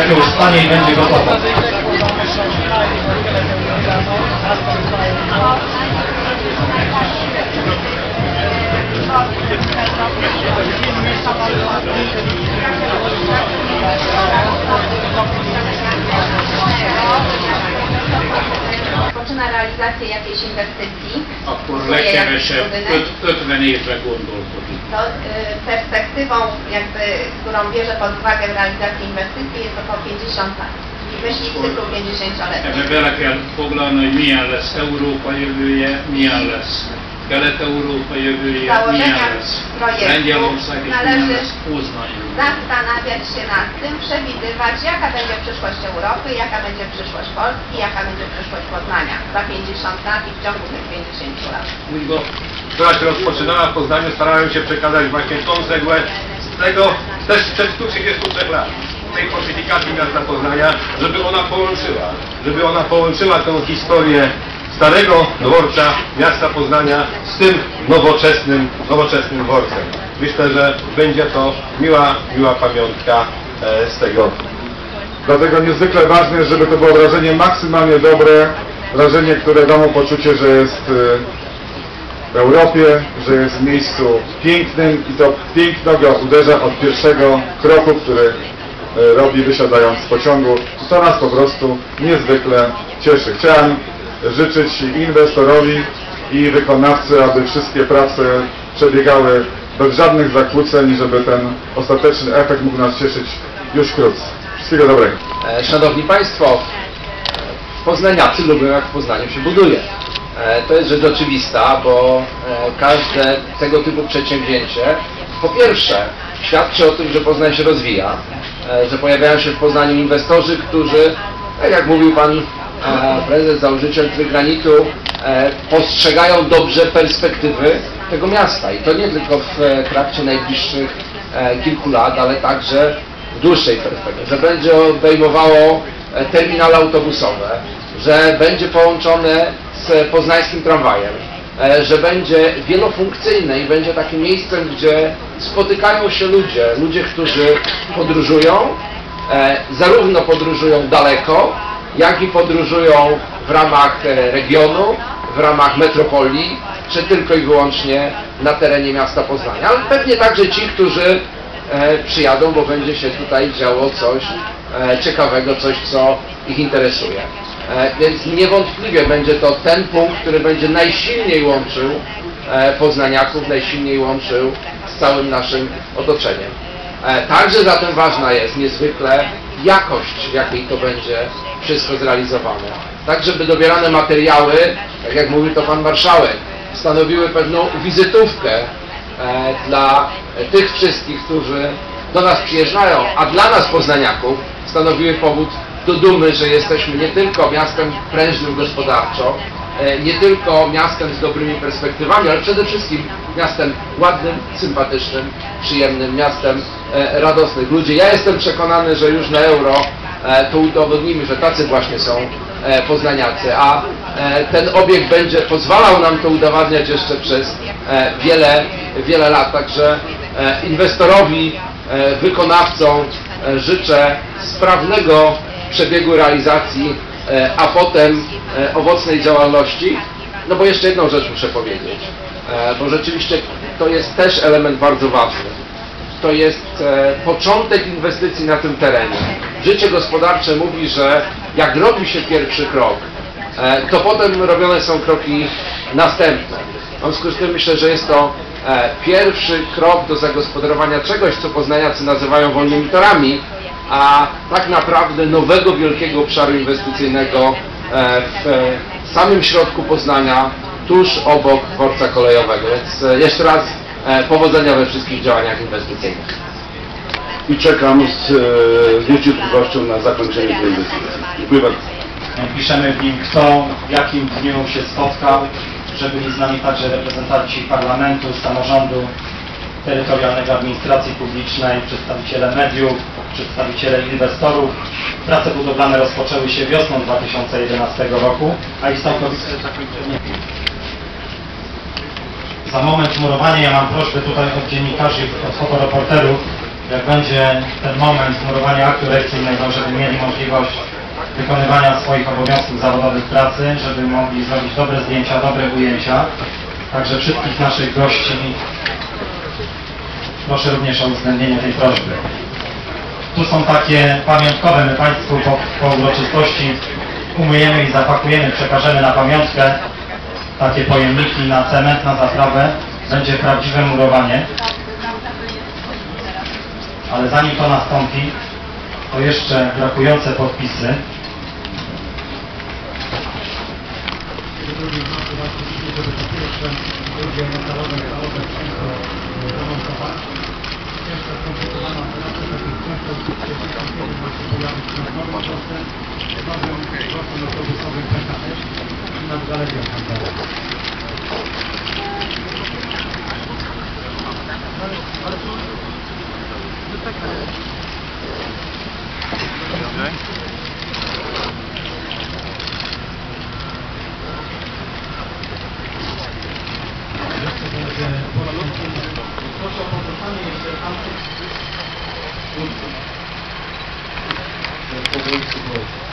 jakie ustanie i będzie gotowe. Rozpoczyna. Akkor legkevesebb 50 évre gondolkodunk. To y, perspektywą, jakby, którą bierze pod uwagę w realizacji inwestycji jest około 50 lat. I myśli w cyklu 50-letnim. Ebbe kell foglalni, hogy milyen lesz Európa jövője, milyen lesz Kelet-Európa jövője, milyen lesz Lengyelország és milyen należy lesz Poznań zastanawiać się nad tym, przewidywać, jaka będzie przyszłość Europy, jaka będzie przyszłość Polski, jaka będzie przyszłość Poznania za 50 lat i w ciągu tych 50 lat. która się rozpoczynała w Poznaniu, starałem się przekazać właśnie tą cegłę z tego też przed 133 lat tej fortyfikacji miasta Poznania, żeby ona połączyła, żeby ona połączyła tą historię starego dworca miasta Poznania z tym nowoczesnym, nowoczesnym dworcem. Myślę, że będzie to miła, miła pamiątka e, z tego Dlatego niezwykle ważne jest, żeby to było wrażenie maksymalnie dobre, wrażenie, które da mu poczucie, że jest y, w Europie, że jest w miejscu pięknym i to piękno go uderza od pierwszego kroku, który robi wysiadając z pociągu. To nas po prostu niezwykle cieszy. Chciałem życzyć inwestorowi i wykonawcy, aby wszystkie prace przebiegały bez żadnych zakłóceń, żeby ten ostateczny efekt mógł nas cieszyć już wkrótce. Wszystkiego dobrego. E, Szanowni Państwo, poznaniacy lubią jak w Poznaniu się buduje. E, To jest rzecz oczywista, bo e, każde tego typu przedsięwzięcie po pierwsze świadczy o tym, że Poznań się rozwija, e, że pojawiają się w Poznaniu inwestorzy, którzy, tak jak mówił Pan e, prezes, założyciel Trygranitu, e, postrzegają dobrze perspektywy tego miasta. I to nie tylko w trakcie najbliższych kilku lat, ale także w dłuższej perspektywie, że będzie obejmowało terminale autobusowe, że będzie połączone z poznańskim tramwajem, że będzie wielofunkcyjne i będzie takim miejscem, gdzie spotykają się ludzie, ludzie, którzy podróżują, e, zarówno podróżują daleko, jak i podróżują w ramach e, regionu, w ramach metropolii, czy tylko i wyłącznie na terenie miasta Poznania, ale pewnie także ci, którzy e, przyjadą, bo będzie się tutaj działo coś e, ciekawego, coś, co ich interesuje. E, więc niewątpliwie będzie to ten punkt, który będzie najsilniej łączył e, poznaniaków, najsilniej łączył całym naszym otoczeniem. E, Także zatem ważna jest niezwykle jakość, w jakiej to będzie wszystko zrealizowane. Tak, żeby dobierane materiały, tak jak mówił to Pan Marszałek, stanowiły pewną wizytówkę e, dla tych wszystkich, którzy do nas przyjeżdżają, a dla nas poznaniaków stanowiły powód do dumy, że jesteśmy nie tylko miastem prężnym gospodarczo, nie tylko miastem z dobrymi perspektywami, ale przede wszystkim miastem ładnym, sympatycznym, przyjemnym, miastem e, radosnych ludzi. Ja jestem przekonany, że już na euro e, to udowodnimy, że tacy właśnie są e, poznaniacy, a e, ten obiekt będzie pozwalał nam to udowadniać jeszcze przez e, wiele, wiele lat. Także e, inwestorowi, e, wykonawcom e, życzę sprawnego przebiegu realizacji, e, a potem e, owocnej działalności. No bo jeszcze jedną rzecz muszę powiedzieć, e, bo rzeczywiście to jest też element bardzo ważny. To jest e, początek inwestycji na tym terenie. Życie gospodarcze mówi, że jak robi się pierwszy krok, e, to potem robione są kroki następne. W związku z tym myślę, że jest to e, pierwszy krok do zagospodarowania czegoś, co poznaniacy nazywają wolnymi torami, a tak naprawdę nowego wielkiego obszaru inwestycyjnego e, w samym środku Poznania, tuż obok dworca kolejowego. Więc e, jeszcze raz e, powodzenia we wszystkich działaniach inwestycyjnych. I czekam z, z niecierpliwością na zakończenie tej inwestycji. Dziękuję bardzo. Piszemy w nim kto, w jakim dniu się spotkał, że byli z nami także reprezentanci parlamentu, samorządu terytorialnego, administracji publicznej, przedstawiciele mediów, przedstawiciele inwestorów. Prace budowlane rozpoczęły się wiosną 2011 roku, a ich całkowite zakończenie za moment murowania. Ja mam prośbę tutaj od dziennikarzy, od fotoreporterów, jak będzie ten moment murowania aktu lekcyjnego, żeby mieli możliwość wykonywania swoich obowiązków zawodowych pracy, żeby mogli zrobić dobre zdjęcia, dobre ujęcia. Także wszystkich naszych gości proszę również o uwzględnienie tej prośby. Tu są takie pamiątkowe, my Państwu po, po uroczystości umyjemy i zapakujemy, przekażemy na pamiątkę takie pojemniki na cement, na zaprawę. Będzie prawdziwe murowanie. Ale zanim to nastąpi, to jeszcze brakujące podpisy. Proszę Thank you.